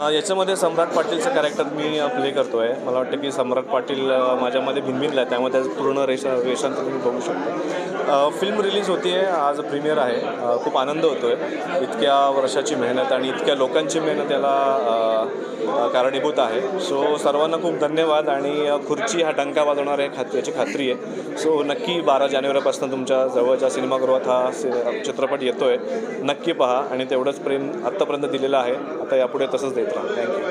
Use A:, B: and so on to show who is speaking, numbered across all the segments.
A: याच्यामध्ये सम्राट पाटीलचं कॅरेक्टर मी प्ले करतो आहे मला वाटतं की सम्राट पाटील माझ्यामध्ये भिनभिनला आहे त्यामुळे त्याचं पूर्ण रेषा वेषांतर तुम्ही बघू शकतो. फिल्म रिलीज होती आहे आज प्रीमियर आहे. खूप आनंद होतो आहे इतक्या वर्षाची मेहनत आणि इतक्या लोकांची मेहनत याला कारणीभूत आहे. सो सर्वांना खूप धन्यवाद आणि खुर्ची हा डंका वाजवणार आहे खात याची खात्री आहे. सो नक्की बारा जानेवारीपासून तुमच्या जवळच्या सिनेमागृहात हा सि चित्रपट येतो आहे नक्की पहा आणि तेवढंच प्रेम आत्तापर्यंत दिलेलं आहे. आता यापुढे तसंच दे Thank you.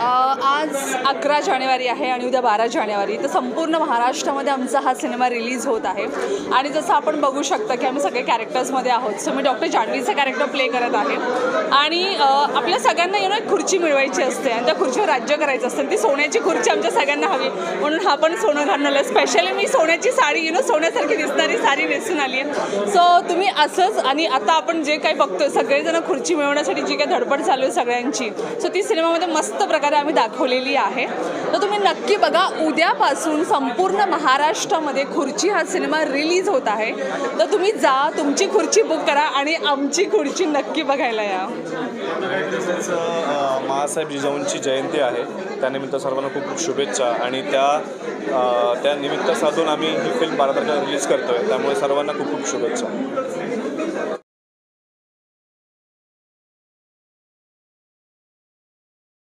B: Uh, आज अकरा जानेवारी आहे आणि उद्या बारा जानेवारी. तर संपूर्ण महाराष्ट्रामध्ये आमचा हा सिनेमा रिलीज होत आहे. आणि जसं आपण बघू शकता की आम्ही सगळे कॅरेक्टर्समध्ये आहोत. सो मी डॉक्टर जान्हवीचं कॅरेक्टर प्ले करत आहे. आणि आपल्या सगळ्यांना येणं एक खुर्ची मिळवायची असते आणि त्या खुर्चीवर राज्य करायचं असतं. ती सोन्याची खुर्ची आमच्या सगळ्यांना हवी. म्हणून हा पण सोनं घालणार. स्पेशली मी सोन्याची साडी यु नो सोन्यासारखी दिसणारी साडी नेसून आली आहे. सो तुम्ही असंच आणि आता आपण जे काही बघतोय सगळेजण खुर्ची मिळवण्यासाठी जी काही धडपड चालू आहे सगळ्यांची. सो ती सिनेमामध्ये मस्त प्रकारे आम्ही दाखवलेली आहे. तर तुम्ही नक्की बघा उद्यापासून संपूर्ण महाराष्ट्रामध्ये खुर्ची हा सिनेमा रिलीज होत आहे. तर तुम्ही जा तुमची खुर्ची बुक करा आणि आमची खुर्ची नक्की बघायला या.
A: तसेच महासाहेब जिजाऊंची जयंती आहे. त्यानिमित्त सर्वांना खूप खूप शुभेच्छा. आणि त्या त्यानिमित्त त्या निमित्त साधून आम्ही ही फिल्म बारा तारखेला रिलीज करतो आहे त्यामुळे सर्वांना खूप खूप शुभेच्छा.